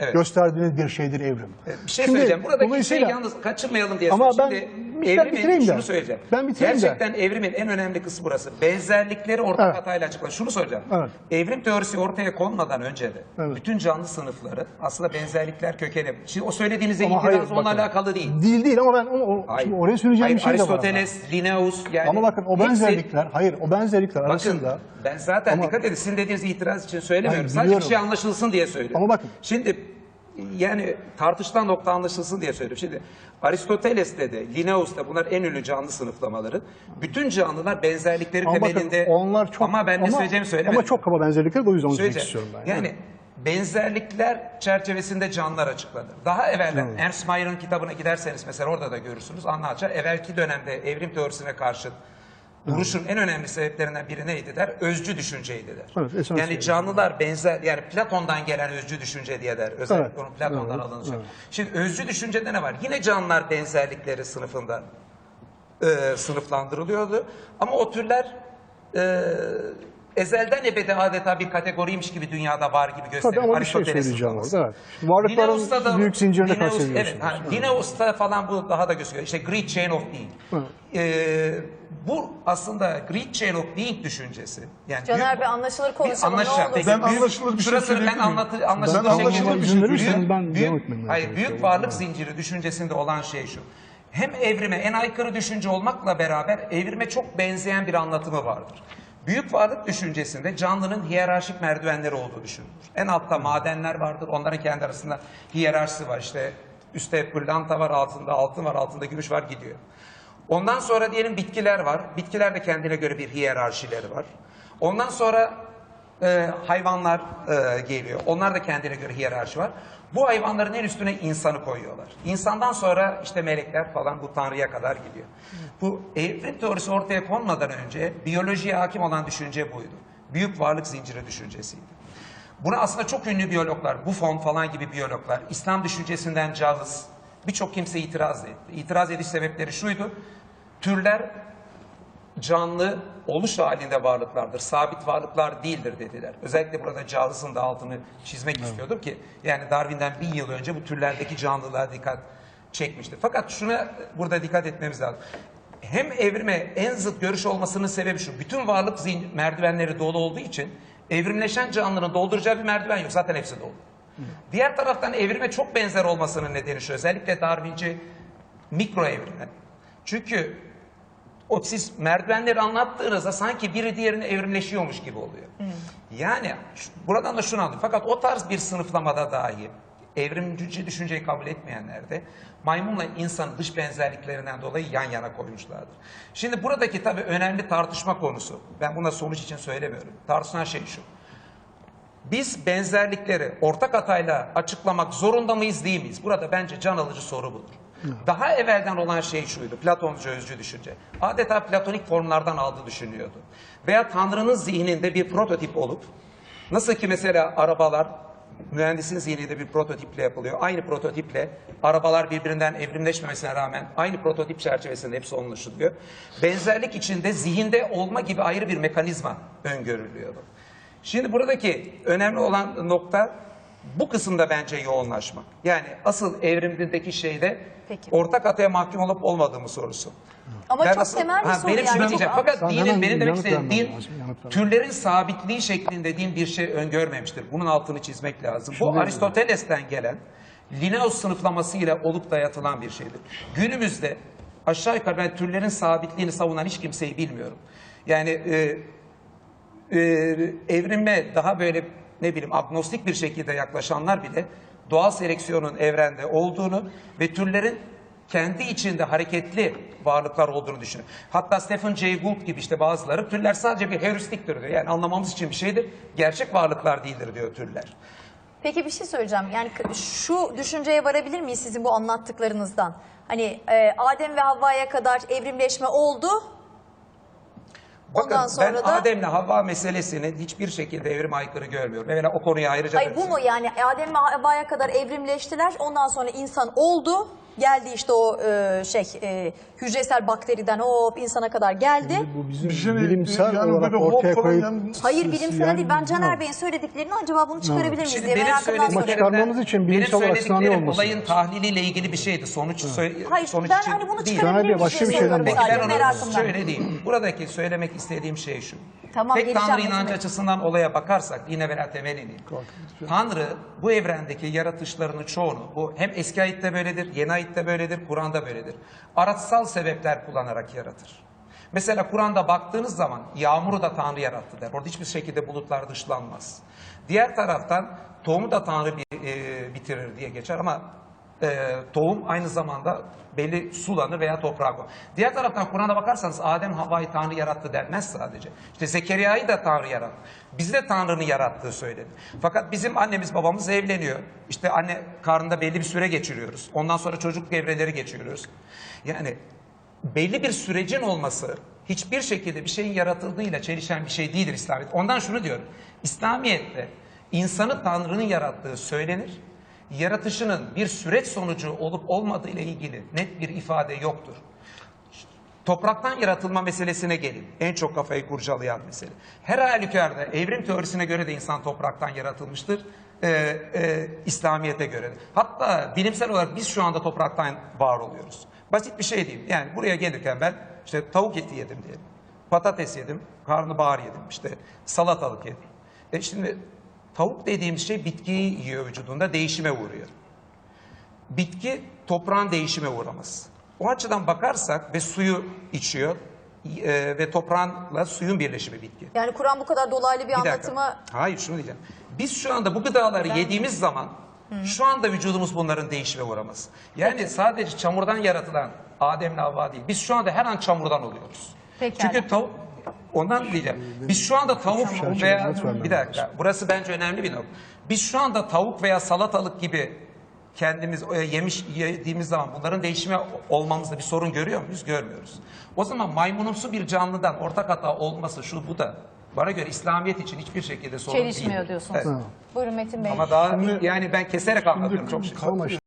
Evet. gösterdiğiniz bir şeydir evrim. Bir şey Şimdi, söyleyeceğim. Buradaki dolayısıyla- şeyi yalnız kaçırmayalım diye Ama ben- Şimdi ben bitireyim evrimin, de. şunu söyleyeceğim. Ben bitireyim de. Gerçekten evrimin en önemli kısmı burası. Benzerlikleri ortak Evet. hatayla açıklar. Şunu soracağım. Evet. Evrim teorisi ortaya konmadan önce de Evet. bütün canlı sınıfları aslında benzerlikler kökeni. Şimdi o söylediğinize Ama itiraz onunla bakın. alakalı değil. Değil değil ama ben o, o, şimdi oraya söyleyeceğim Hayır, bir şey de var. ama. Aristoteles, Linnaeus yani Ama bakın o hepsi- benzerlikler, hayır o benzerlikler Bakın arasında ben zaten Ama- dikkat edin sizin dediğiniz itiraz için söylemiyorum. Hayır, Sadece bir şey anlaşılsın diye söylüyorum. Ama bakın. Şimdi yani tartışılan nokta anlaşılsın diye söylüyorum. Şimdi Aristoteles'te de Linnaeus'ta bunlar en ünlü canlı sınıflamaları. Bütün canlılar benzerlikleri ama bakın temelinde onlar çok ama ben ne söyleyeceğimi söylemedim. Ama çok kaba benzerlikler o yüzden onu söylemek istiyorum ben. Yani benzerlikler çerçevesinde canlılar açıklanır. Daha evvelden Ernst Mayer'ın kitabına giderseniz mesela orada da görürsünüz anlatacak. Evvelki dönemde evrim teorisine karşı duruşun en önemli sebeplerinden biri neydi der? Özcü düşünceydi der. Evet, yani öyle. canlılar benzer yani Platon'dan gelen özcü düşünce diye der. Özellikle Evet, onun Platon'dan evet, alınacak. evet. Şimdi özcü düşüncede ne var? Yine canlılar benzerlikleri sınıfında e, sınıflandırılıyordu. Ama o türler e, ezelden ebede adeta bir kategoriymiş gibi dünyada var gibi gösteriyor. Tabii ama bir şey Aristoteles söyleyeceğim orada. Evet. Varlıkların Linnaeus'ta büyük zincirine kastediyorsunuz. Evet, ha, Linnaeus'ta falan bu daha da gözüküyor. İşte Great Chain of Being. Ee, bu aslında Great Chain of Being düşüncesi. Yani Caner büyük- Bey anlaşılır konuşalım ne Anlaşacağım. olur. Peki, Ben büyük- anlaşılır bir şey söyleyebilir ben anlatı, Ben anlaşılır anlaşılır şekilde- bir şey büyük, ben büyük, hayır, büyük varlık zinciri düşüncesinde olan şey şu. Hem evrime en aykırı düşünce olmakla beraber evrime çok benzeyen bir anlatımı vardır. Büyük varlık düşüncesinde canlının hiyerarşik merdivenleri olduğu düşünülür. En altta madenler vardır. Onların kendi arasında hiyerarşisi var. İşte üstte pırlanta var, altında altın var, altında gümüş var gidiyor. Ondan sonra diyelim bitkiler var. Bitkiler de kendine göre bir hiyerarşileri var. Ondan sonra e, hayvanlar e, geliyor. Onlar da kendine göre hiyerarşi var. Bu hayvanların en üstüne insanı koyuyorlar. İnsandan sonra işte melekler falan bu tanrıya kadar gidiyor. Bu evrim teorisi ortaya konmadan önce biyolojiye hakim olan düşünce buydu. Büyük varlık zinciri düşüncesiydi. Buna aslında çok ünlü biyologlar, Buffon falan gibi biyologlar, İslam düşüncesinden Cahız, birçok kimse itiraz etti. İtiraz ediş sebepleri şuydu, türler canlı oluş halinde varlıklardır. Sabit varlıklar değildir dediler. Özellikle burada Cahız'ın da altını çizmek istiyordum ki yani Darwin'den bin yıl önce bu türlerdeki canlılığa dikkat çekmişti. Fakat şuna burada dikkat etmemiz lazım. Hem evrime en zıt görüş olmasının sebebi şu. Bütün varlık zihin merdivenleri dolu olduğu için evrimleşen canlının dolduracağı bir merdiven yok. Zaten hepsi dolu. Diğer taraftan evrime çok benzer olmasının nedeni şu. Özellikle Darwinci mikro evrime. Çünkü o siz merdivenleri anlattığınızda sanki biri diğerine evrimleşiyormuş gibi oluyor. Yani şu- buradan da şunu anlıyorum. Fakat o tarz bir sınıflamada dahi evrimci düşünceyi kabul etmeyenler de maymunla insanın dış benzerliklerinden dolayı yan yana koymuşlardır. Şimdi buradaki tabii önemli tartışma konusu. Ben buna sonuç için söylemiyorum. Tartışılan şey şu. Biz benzerlikleri ortak hatayla açıklamak zorunda mıyız değil miyiz? Burada bence can alıcı soru budur. Daha evvelden olan şey şuydu, Platoncu özcü düşünce. Adeta platonik formlardan aldığı düşünüyordu. Veya Tanrı'nın zihninde bir prototip olup, nasıl ki mesela arabalar mühendisin zihninde bir prototiple yapılıyor. Aynı prototiple arabalar birbirinden evrimleşmemesine rağmen aynı prototip çerçevesinde hepsi oluşturuluyor. Benzerlik içinde zihinde olma gibi ayrı bir mekanizma öngörülüyordu. Şimdi buradaki önemli olan nokta bu kısımda bence yoğunlaşmak. Yani asıl evrimdeki şeyde Peki. ortak hataya mahkum olup olmadığımız sorusu. Ama Ben çok asıl- temel bir Ha, soru Benim yani. şunu Çok- diyeceğim. Fakat Sen dinin benim demek istediğim din türlerin sabitliği şeklinde din bir şey öngörmemiştir. Bunun altını çizmek lazım. Bu Aristoteles'ten gelen Linnaeus sınıflaması ile olup dayatılan bir şeydir. Günümüzde aşağı yukarı ben türlerin sabitliğini savunan hiç kimseyi bilmiyorum. Yani e, e, evrime daha böyle ne bileyim agnostik bir şekilde yaklaşanlar bile doğal seleksiyonun evrende olduğunu ve türlerin kendi içinde hareketli varlıklar olduğunu düşünüyor. Hatta Stephen Jay Gould gibi işte bazıları türler sadece bir heuristiktir diyor. Yani anlamamız için bir şeydir. Gerçek varlıklar değildir diyor türler. Peki bir şey söyleyeceğim. Yani şu düşünceye varabilir miyiz sizin bu anlattıklarınızdan? Hani e, Adem ve Havva'ya kadar evrimleşme oldu. Bakın Ondan sonra ben da- Adem'le Havva meselesini hiçbir şekilde evrim aykırı görmüyorum. Evvela o konuya ayrıca... Hayır bu mu yani Adem ve Havva'ya kadar evrimleştiler. Ondan sonra insan oldu. Geldi işte o e, şey e, hücresel bakteriden hop insana kadar geldi. Bu bizim Bir şey- bilimsel yani olarak böyle hop ortaya falan koyup... yani- Hayır bilimsel Yani değil. Ben Caner. Bey'in söylediklerini acaba bunu çıkarabilir miyiz Şimdi diye benim merakımdan söylediklerimden- soruyorum. çıkarmamız için benim bilimsel olarak sınavlı söylediklerim olması olayın tahliliyle ilgili bir şeydi. Sonuç, soy- Hayır sonuç ben için hani bunu değil. çıkarabilir Caner Bey, miyiz başka diye bir şeyden soruyorum Peki sadece ben onu merakımdan. şöyle diyeyim. Buradaki söylemek istediğim şey şu. Tamam, Tek Tanrı inancı Bey. açısından olaya bakarsak yine veren temelini. Tanrı bu evrendeki yaratışlarının çoğunu bu hem eski ayette böyledir, yeni ayette böyledir, Kur'an'da böyledir. Araçsal sebepler kullanarak yaratır. Mesela Kur'an'da baktığınız zaman yağmuru da Tanrı yarattı der. Orada hiçbir şekilde bulutlar dışlanmaz. Diğer taraftan tohumu da Tanrı e, bitirir diye geçer ama e, tohum aynı zamanda belli sulanır veya toprağa konur. Diğer taraftan Kur'an'a bakarsanız Adem Havva'yı Tanrı yarattı denmez sadece. İşte Zekeriya'yı da Tanrı yarattı. Bizi de Tanrı'nın yarattığı söylenir. Fakat bizim annemiz babamız evleniyor. İşte anne karnında belli bir süre geçiriyoruz. Ondan sonra çocuk devreleri geçiriyoruz. Yani belli bir sürecin olması hiçbir şekilde bir şeyin yaratıldığıyla çelişen bir şey değildir İslamiyet. Ondan şunu diyorum. İslamiyet'te insanı Tanrı'nın yarattığı söylenir. Yaratışının bir süreç sonucu olup olmadığı ile ilgili net bir ifade yoktur. Topraktan yaratılma meselesine gelin. En çok kafayı kurcalayan mesele. Her halükarda evrim teorisine göre de insan topraktan yaratılmıştır. Ee, e, İslamiyet'e göre de. Hatta bilimsel olarak biz şu anda topraktan var oluyoruz. Basit bir şey diyeyim. Yani buraya gelirken ben işte tavuk eti yedim diyelim. Patates yedim, karnabahar yedim, işte salatalık yedim. E şimdi tavuk dediğimiz şey bitkiyi yiyor vücudunda, değişime uğruyor bitki toprağın değişime uğramaz. O açıdan bakarsak ve suyu içiyor e, ve toprağınla suyun birleşimi bitki. Yani Kur'an bu kadar dolaylı bir, Bir dakika. anlatımı Hayır şunu diyeceğim. Biz şu anda bu gıdaları yediğimiz zaman şu anda vücudumuz bunların değişime uğramaz. Yani sadece çamurdan yaratılan Adem'le Havva değil. Biz şu anda her an çamurdan oluyoruz. Pekala. Çünkü tavuk ondan diyeceğim. Biz şu anda tavuk veya bir dakika. Burası bence önemli bir nokta. Biz şu anda tavuk veya salatalık gibi kendimiz e, yemiş yediğimiz zaman bunların değişime olmamızda bir sorun görüyor muyuz? Görmüyoruz. O zaman maymunumsu bir canlıdan ortak hata olması şu bu da bana göre İslamiyet için hiçbir şekilde sorun değil. çelişmiyor diyorsunuz. Evet. Buyurun Metin Bey. Ama daha yani ben keserek anlatıyorum çok şey.